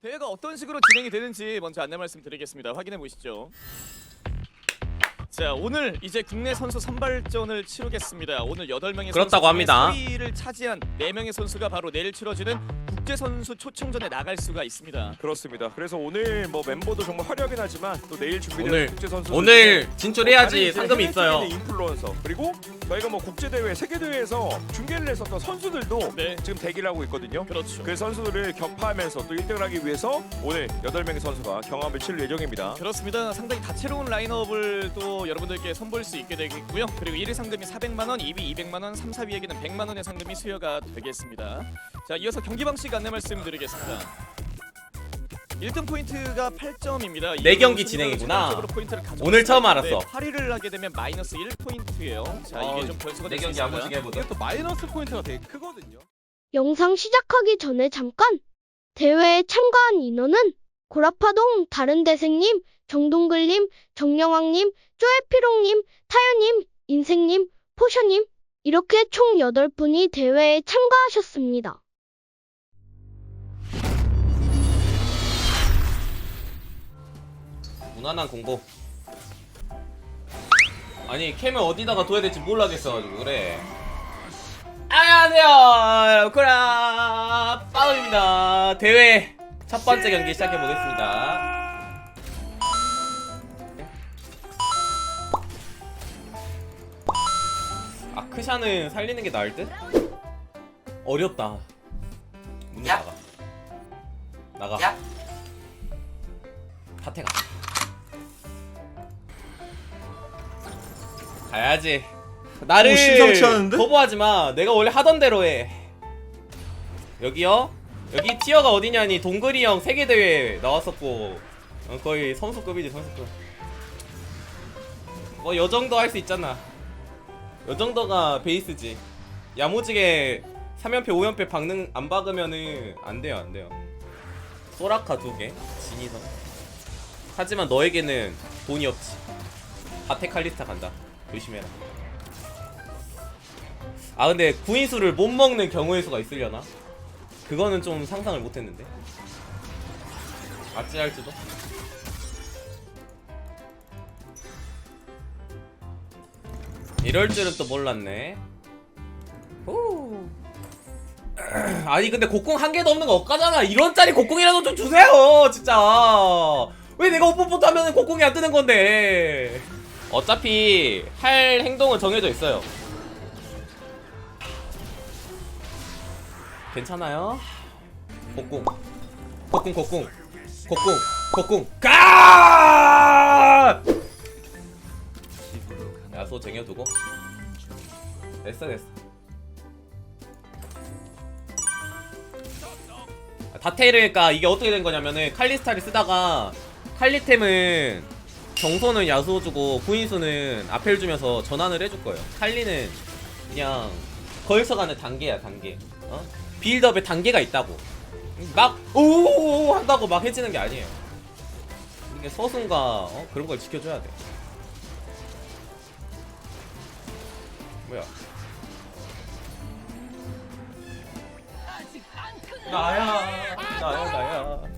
대회가 어떤 식으로 진행이 되는지 먼저 안내 말씀드리겠습니다. 확인해 보시죠. 자 오늘 이제 국내 선수 선발전을 치르겠습니다. 오늘 8명의 그렇다고 합니다. 3위를 차지한 4명의 선수가 바로 내일 치러지는 국제 선수 초청전에 나갈 수가 있습니다. 그렇습니다. 그래서 오늘 뭐 멤버도 정말 화려하긴 하지만 또 내일 준비되는 오늘- 국제 선수 오늘 진출해야지 상금이 있어요. 인플루언서 그리고 저희가 뭐 국제 대회, 세계 대회에서 중계를 했었던 선수들도 네. 지금 대기를 하고 있거든요. 그렇죠. 그 선수들을 격파하면서 또 1등을 하기 위해서 오늘 8명의 선수가 경합을 치를 예정입니다. 그렇습니다. 상당히 다채로운 라인업을 또 여러분들께 선보일 수 있게 되겠고요. 그리고 1위 상금이 400만 원, 2위 200만 원, 3, 4위에게는 100만 원의 상금이 수여가 되겠습니다. 자, 이어서 경기 방식 안내 말씀드리겠습니다. 1등 포인트가 8점입니다. 네 경기 진행이구나. 오늘 처음 알았어. 8위를 하게 되면 마이너스 1포인트예요. 자, 이게 어, 좀 변수가 네 경기. 야무지게 해보자. 이게 또 마이너스 포인트가 되게 크거든요. 영상 시작하기 전에 잠깐! 대회에 참가한 인원은 고라파동 다른 대생님, 정동글님, 정영왕님, 쪼에피롱님, 타요님, 인생님, 포셔님 이렇게 총 8분이 대회에 참가하셨습니다. 무난한 공보. 아니 캠을 어디다가 둬야 될지 몰라겠어가지고 그래. 안녕하세요, 쿠라 빠우입니다. 대회 첫 번째 경기 시작해 보겠습니다. 아크샤는 살리는 게 나을 듯? 어렵다. 문 나가. 나가. 파테가. 가야지. 나를 오, 심상치 않은데? 거부하지 마. 내가 원래 하던 대로 해. 여기요? 여기 티어가 어디냐니 동글이 형 세계 대회 나왔었고 어, 거의 선수급이지 선수급. 뭐요 정도 할 수 있잖아. 요 정도가 베이스지. 야무지게 3연패 5연패 박는 안 박으면은 안 돼요 안 돼요. 소라카 두 개, 진이선. 하지만 너에게는 돈이 없지. 바테칼리스타 간다. 조심해라. 아 근데 구인수를 못 먹는 경우의 수가 있으려나? 그거는 좀 상상을 못했는데. 아찔할지도. 이럴 줄은 또 몰랐네. 후. 아니 근데 곡궁 한 개도 없는 거 억까잖아. 이런 짜리 곡궁이라도 좀 주세요, 진짜. 왜 내가 오픈부터 하면 곡궁이 안 뜨는 건데? 어차피 할 행동은 정해져 있어요. 괜찮아요? 곡궁, 곡궁, 곡궁, 곡궁, 곡궁. 가! 야소 쟁여두고. 됐어, 됐어. 다테르가 이게 어떻게 된 거냐면은 칼리스타를 쓰다가 칼리템은 정소는 야수 주고 구인수는 아펠 주면서 전환을 해줄 거예요. 칼리는 그냥 거기서 가는 단계야 단계. 어? 빌드업에 단계가 있다고. 막오 한다고 막 해지는 게 아니에요. 이게 서순과 어? 그런 걸 지켜줘야 돼. 뭐야? 나야 나야 나야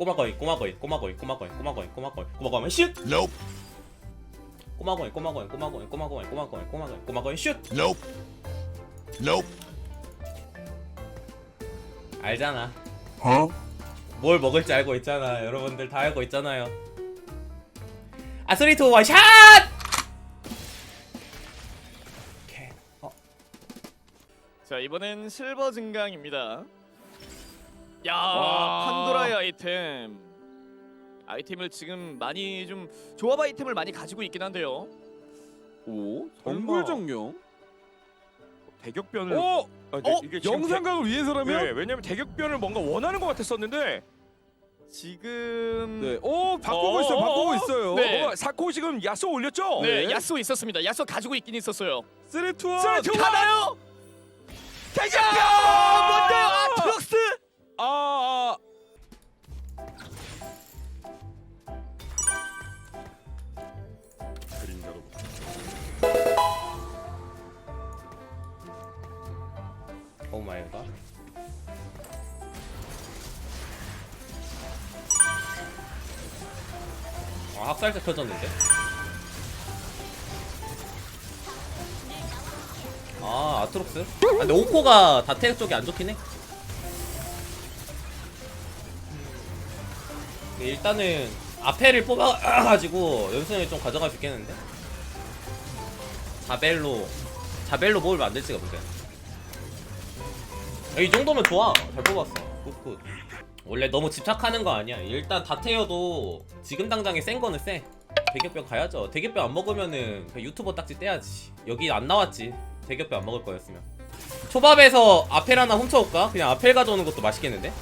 꼬마거인 꼬마거인 꼬마거인 꼬마거인 꼬마거인 꼬마거인 꼬마거인 슛 Nope. 꼬마거인 꼬마거인 꼬마거인 꼬마거인 꼬마거인 꼬마거인 꼬마거인 슛 Nope. Nope. 알잖아 Huh? 뭘 먹을지 알고 있잖아 여러분들 다 알고 있잖아요 아 쓰리 투 원 샷! 오케이 어 자, 이번엔 실버 증강입니다. 야, 와. 판도라의 아이템. 아이템을 지금 많이 좀 조합 아이템을 많이 가지고 있긴 한데요. 오, 얼굴 정용. 대격변을 오, 아, 네, 어, 이게 지금 영상각을 대... 위해서라면. 네, 왜냐면 대격변을 뭔가 원하는 것 같았었는데 지금 네. 오, 바꾸고 어, 있어요. 바꾸고 어, 있어요. 네. 뭔가 사코 지금 야쏘 올렸죠? 네, 네. 야쏘 있었습니다. 야쏘 가지고 있긴 있었어요. 쓰리 투 원. 쓰리 투 원. 가나요? 대격변! 살자 켜졌는데? 아 아트록스? 아, 근데 오코가 다텍 쪽이 안 좋긴 해 일단은 아페를 뽑아가지고 연승을 좀 가져갈 수 있겠는데? 자벨로 자벨로 뭘 만들지가 문제야 야, 이 정도면 좋아 잘 뽑았어 굿굿 원래 너무 집착하는 거 아니야. 일단 다테어도 지금 당장에 센 거는 쎄. 대격변 가야죠. 대격변 안 먹으면은 그냥 유튜버 딱지 떼야지. 여기 안 나왔지. 대격변 안 먹을 거였으면. 초밥에서 아펠 하나 훔쳐올까? 그냥 아펠 가져오는 것도 맛있겠는데?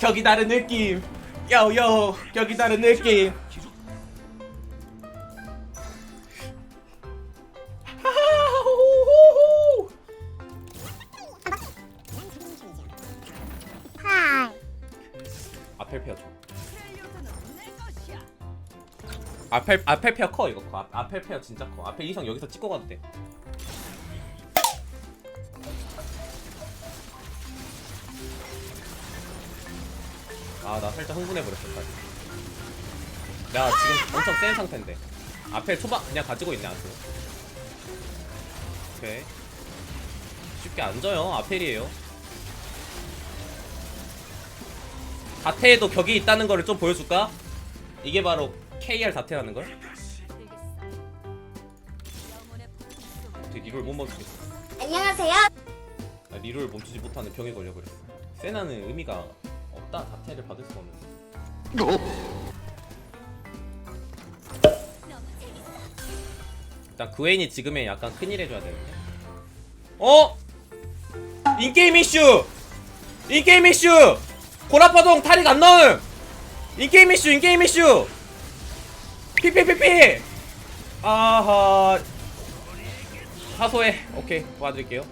격이 다른 느낌. 요요. 격이 다른 느낌 아펠 아펠 페어 커 이거 커. 아, 아펠 페어 진짜 커. 아펠 이성 여기서 찍고 가도 돼. 아 나 살짝 흥분해 버렸어. 내가 지금 엄청 센 상태인데. 아펠 초반 그냥 가지고 있네 아주. 오케이. 쉽게 안 져요. 아펠이에요. 다테에도 격이 있다는 거를 좀 보여줄까? 이게 바로 KR 다테라는 걸? 어떻게 리롤 못 멈추겠어 안녕하세요. 아, 리롤 멈추지 못하는 병에 걸려버렸어 세나는 의미가 없다 다테를 받을 수가 없는 일단 그웨인이 지금에 약간 큰일 해줘야 되는데 어? 인게임 이슈! 인게임 이슈! 고라파동 탈익 안 넣음! 인게임 이슈 인게임 이슈! 피피피피! 아하. 사소해. 오케이 도와드릴게요.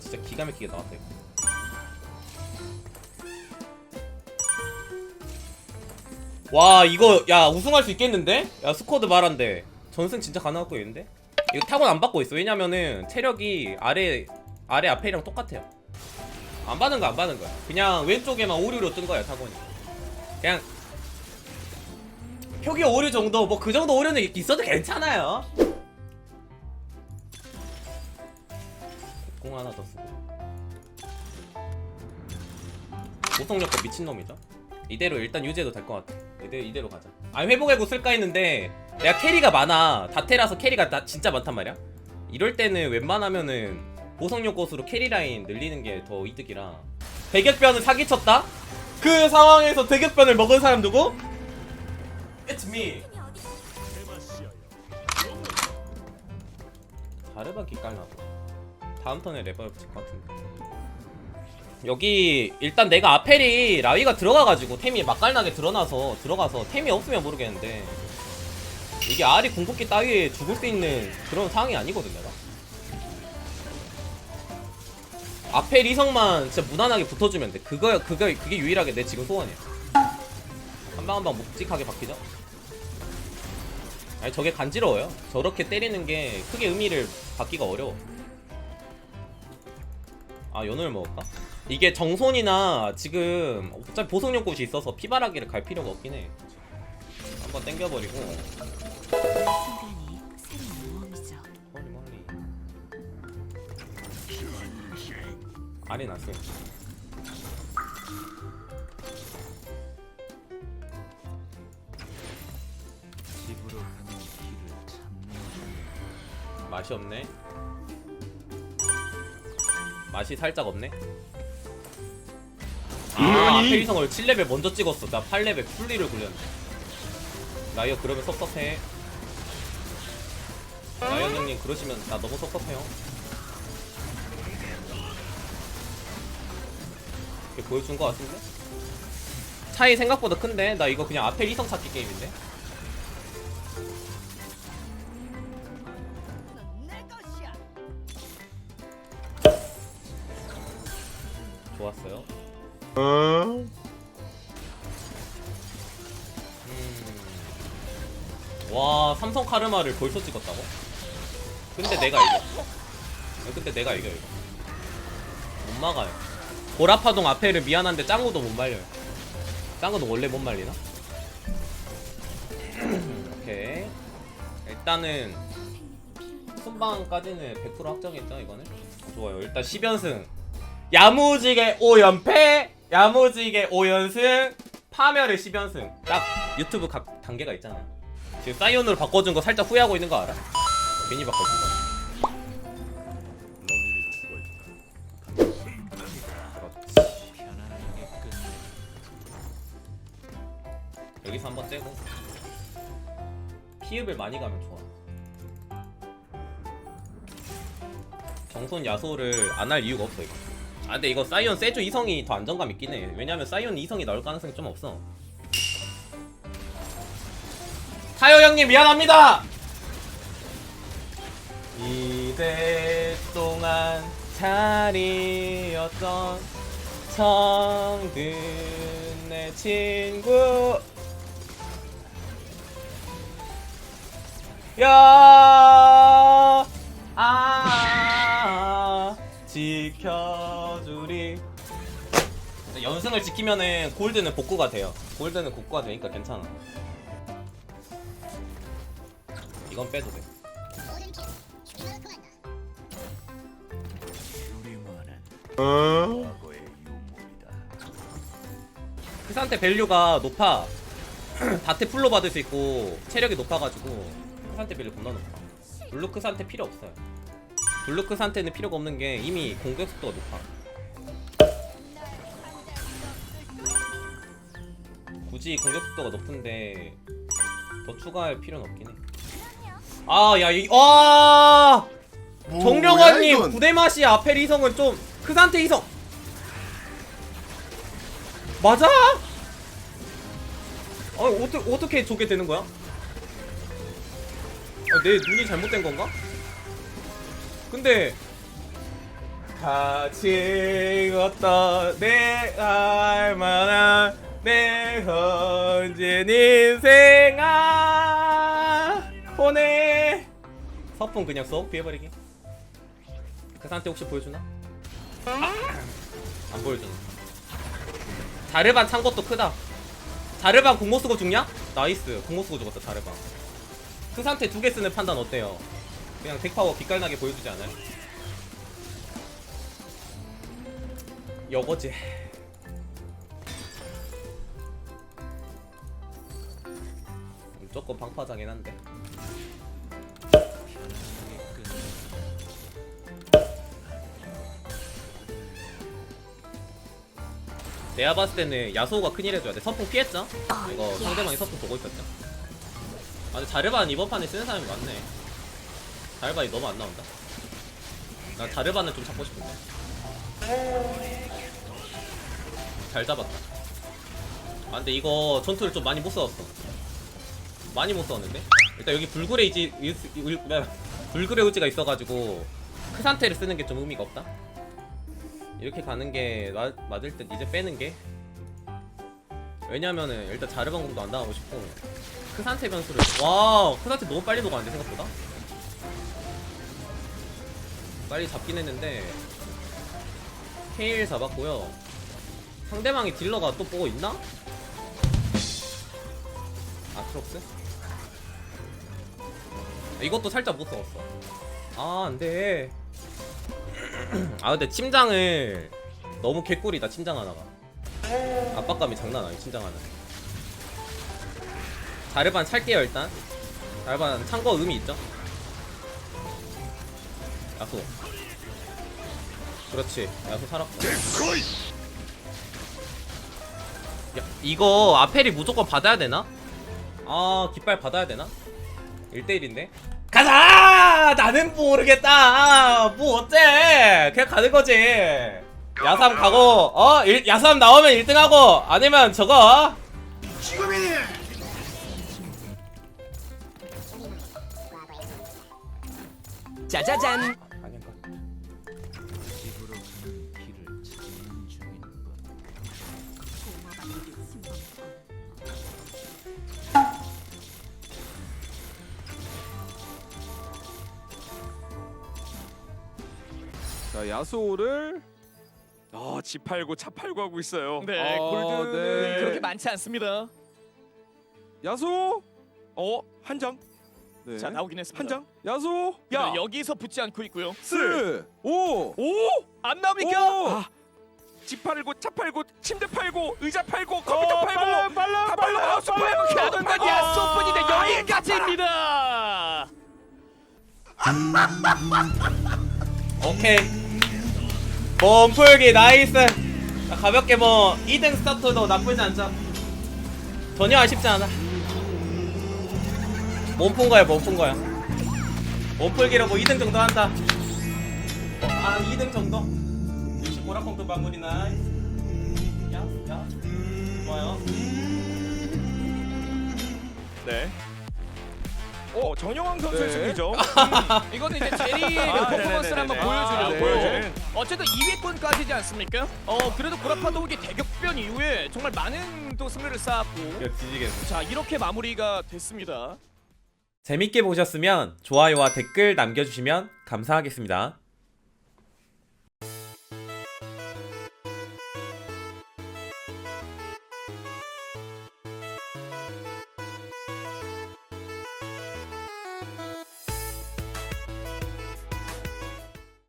진짜 기가 막히게 나왔다 이거 와 이거 야 우승할 수 있겠는데? 야 스쿼드 말한데. 전승 진짜 가능할 거 있는데? 이거 타곤 안 받고 있어. 왜냐면은 체력이 아래 아래 앞에랑 똑같아요. 안 받는 거 안 받는 거야. 그냥 왼쪽에만 오류로 뜬 거야 타곤이. 그냥 표기 오류 정도 뭐 그 정도 오류는 있- 있어도 괜찮아요. 공 하나 더 쓰고. 고성력 거 미친놈이죠 이대로 일단 유지해도 될 것 같아 이대로, 이대로 가자. 아니 회복해고 쓸까 했는데 내가 캐리가 많아. 다테라서 캐리가 다 진짜 많단 말이야. 이럴 때는 웬만하면은 보성력 곳으로 캐리 라인 늘리는 게 더 이득이라. 대격변을 사기쳤다? 그 상황에서 대격변을 먹은 사람 누구? It's me. 자르바 기깔나고. 다음 턴에 레벨 붙일 것 같은데 여기 일단 내가 아펠이 라위가 들어가가지고 템이 맛깔나게 드러나서 들어가서 템이 없으면 모르겠는데 이게 알이 궁극기 따위에 죽을 수 있는 그런 상황이 아니거든 내가. 아펠 이성만 진짜 무난하게 붙어주면 돼. 그거 그거 그게 유일하게 내 지금 소원이야. 한 방 한 방 묵직하게 박히죠? 아니 저게 간지러워요. 저렇게 때리는 게 크게 의미를 받기가 어려워. 아 연을 먹을까? 이게 정손이나 지금 어차피 보석용 곳이 있어서 피바라기를 갈 필요가 없긴 해. 한번 땡겨버리고. 순간이 새로운 모험이죠. 멀리 멀리 아리 났어요. 집으로 가는 길을 찾는 맛이 없네. 맛이 살짝 없네 아 페이성을 7레벨 먼저 찍었어 나 8레벨 풀리를 굴렸네 나 이거 그러면 섭섭해 나연 형님 그러시면 나 너무 섭섭해요 이렇게 보여준 거 같은데? 차이 생각보다 큰데? 나 이거 그냥 앞에 이성 찾기 게임인데? 좋았어요 어? 음. 와 삼성 카르마를 벌써 찍었다고? 근데 내가 이겨. 아, 근데 내가 이겨 이거. 못 막아요. 보라파동 앞에를 미안한데 짱구도 못 말려요. 짱구도 원래 못 말리나? 오케이. 일단은 순방까지는 100% 확정했죠 이거는? 좋아요. 일단 10연승. 야무지게 5연패 야무지게 5연승 파멸의 10연승. 딱 유튜브 각 단계가 있잖아. 지금 사이온으로 바꿔준 거 살짝 후회하고 있는 거 알아? 괜히 바꿔준 거. 여기서 한번 떼고. 피읍을 많이 가면 좋아. 정손 야소를 안 할 이유가 없어 이거 아 근데 이거 사이온 세주 이성이 더 안정감 있긴 해. 왜냐면 사이온 이성이 나올 가능성이 좀 없어. 타요 형님 미안합니다! 이대 동안 자리였던 정든 내 친구. 야, 아, 지켜주리. 연승을 지키면은 골드는 복구가 돼요. 골드는 복구가 되니까 괜찮아. 이건 빼도 돼. 유물이다. 크산테 밸류가 높아. 다트 풀로 받을 수 있고 체력이 높아가지고 크산테 밸류 겁나 높아. 블루 크산테 필요 없어요. 블루 크산테는 필요가 없는 게 이미 공격 속도가 높아. 굳이 공격 속도가 높은데 더 추가할 필요는 없긴 해. 아, 야, 이, 와! 뭐야, 정령환님 이건? 구대마시 아펠 이성은 좀 크산테 이성 맞아? 아 어떻게 어떻게 저게 되는 거야? 아, 내 눈이 잘못된 건가? 근데 같이 걷던 내 알만한 내 헌진 인생아. 보내. 서풍 그냥 쏙 피해버리기? 그 상태 혹시 보여주나? 안 보여주나? 자르반 찬 것도 크다. 자르반 공모 쓰고 죽냐? 나이스. 공모 쓰고 죽었다 자르반. 그 상태 두 개 쓰는 판단 어때요? 그냥 덱파워 빛깔나게 보여주지 않아요? 여거지 조금 방파장긴 한데. 내가 봤을 때는 야소가 큰일 해줘야 돼. 서풍 피했죠? 이거 상대방이 서풍 보고 있었죠? 아, 근데 자르반 이번 판에 쓰는 사람이 많네. 자르반이 너무 안 나온다. 나 자르반은 좀 잡고 싶은데. 잘 잡았다. 아, 근데 이거 전투를 좀 많이 못 써왔어. 많이 못 써왔는데? 일단 여기 불그레이지, 일- 불그레 우지가 있어가지고 크 상태를 쓰는 게 좀 의미가 없다. 이렇게 가는 게 마- 맞을 듯 이제 빼는 게 왜냐면은 일단 자르방공도 안 당하고 싶고 크산테 변수를 와 크산테 너무 빨리 녹았는데 생각보다 빨리 잡긴 했는데 케일 잡았고요 상대방이 딜러가 또 보고 있나? 아트록스? 이것도 살짝 못 써봤어. 아 안 돼. 아 근데 침장을 너무 개꿀이다 침장 하나가. 압박감이 장난 아니야 침장 하나. 자르반 찰게요 일단. 자르반 찬거 의미 있죠? 야소 그렇지. 야소 살았고. 야 이거 아펠이 무조건 받아야 되나? 아 깃발 받아야 되나? 1대1인데? 가자! 나는 모르겠다. 뭐 어째? 그냥 가는 거지. 야삼 가고 어 일, 야삼 나오면 1등하고 아니면 저거 짜자잔. 자 야수호를 아, 집 팔고 차 팔고 하고 있어요. 네, 아, 골드는 네. 그렇게 많지 않습니다. 야수 어, 한 장. 네. 자, 나오긴 했습니다. 한 장. 야수. 야. 야, 여기서 붙지 않고 있고요. 스. 오. 오. 안 나옵니까? 오. 아. 집 팔고 차 팔고 침대 팔고 의자 팔고 컴퓨터 팔고 빨라 빨라 다 팔고 야수 팔고 가동건 야소뿐인데 여기까지입니다. 오케이 몸풀기 나이스 자, 가볍게 뭐 2등 스타트도 나쁘지 않죠 전혀 아쉽지 않아 몸푼 거야 몸푼 거야 몸풀기로 뭐 2등 정도 한다 아 2등 정도 65라콩도 마무리 나이스 야, 야. 좋아요 네. 어, 정영왕 선수의 네. 승리죠. 이거는 이제 제리의 아, 퍼포먼스를 한번 네네네네. 보여주려고 아, 네. 보여주는. 어쨌든 2위권까지지 않습니까? 어 그래도 고라파도욱이 대격변 이후에 정말 많은 또 승리를 쌓았고 이거 뒤지겠네 자 이렇게 마무리가 됐습니다. 재밌게 보셨으면 좋아요와 댓글 남겨주시면 감사하겠습니다